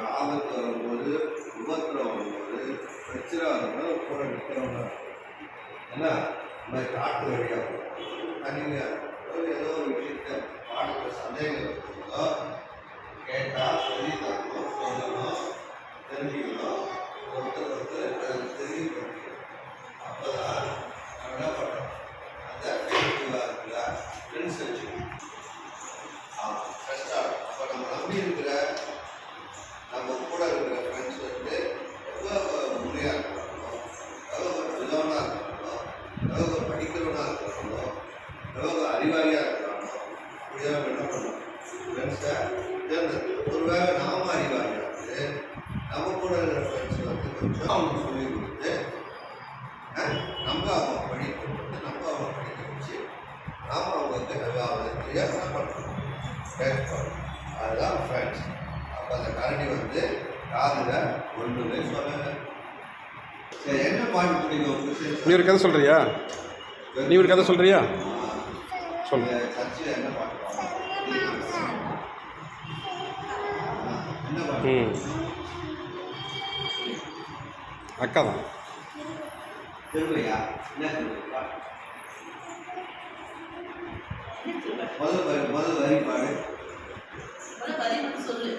ஒரு ஆபத்து வரும்போது உபத்திரம் வரும்போது பிரச்சனை வரும்போது கூட நிற்கிறவங்க. என்ன? இந்த மாதிரி காட்டு வழியாக தனிமையாக ஒரு ஏதோ ஒரு விஷயத்த பாடத்தில் சந்தேகம் இருக்குதோ கேட்டால் சொல்லி தரணும் சொல்லணும் தெரிஞ்சுக்கணும் ஒருத்தர் ஒருத்தர் அது தெரியப்படுத்திக்கணும் அப்போ தான் நம்ம என்ன பண்ணுறோம் அந்த ஃபேஸ்புக்காக இருக்கிற ஃப்ரெண்ட்ஸ் வச்சுக்கணும். ஆமாம் கஷ்டம் அப்போ நம்ம நம்பி இருக்கிற எவ்வளோ முறையாக இருக்கிறாங்களோ எவ்வளோ விதவனாக இருக்கிறாங்களோ எவ்வளோ படிக்கிறவனாக இருக்கிறாங்களோ எவ்வளோ அறிவாளியாக இருக்கிறாங்களோ இதெல்லாம் என்ன பண்ணணும் ஃப்ரெண்ட்ஸை தேர்ந்தெடுத்து ஒருவேளை நாம அறிவாளியாக இருந்து நம்ம கூட இருக்கிற ஃப்ரெண்ட்ஸ் வந்து கொஞ்சம் அவங்க சொல்லி கொடுத்து நம்ம அவங்க படிக்க கொடுத்து நம்ம அவங்க படிக்க வச்சு நாம் அவங்களுக்கு நல்லா தெரியாது என்ன பண்ணணும் பண்ணணும் அதுதான் ஃப்ரெண்ட்ஸ் அப்போ அந்த கரடி வந்து காதில் ஒன்றுமே சொல்லலை. நீ ஒரு கதை சொல்கிறியா நீ ஒரு கதை சொல்கிறியா பாட்டு ம். அக்கா தான். முதல் முதல் வரி பாடு. சொல்லு.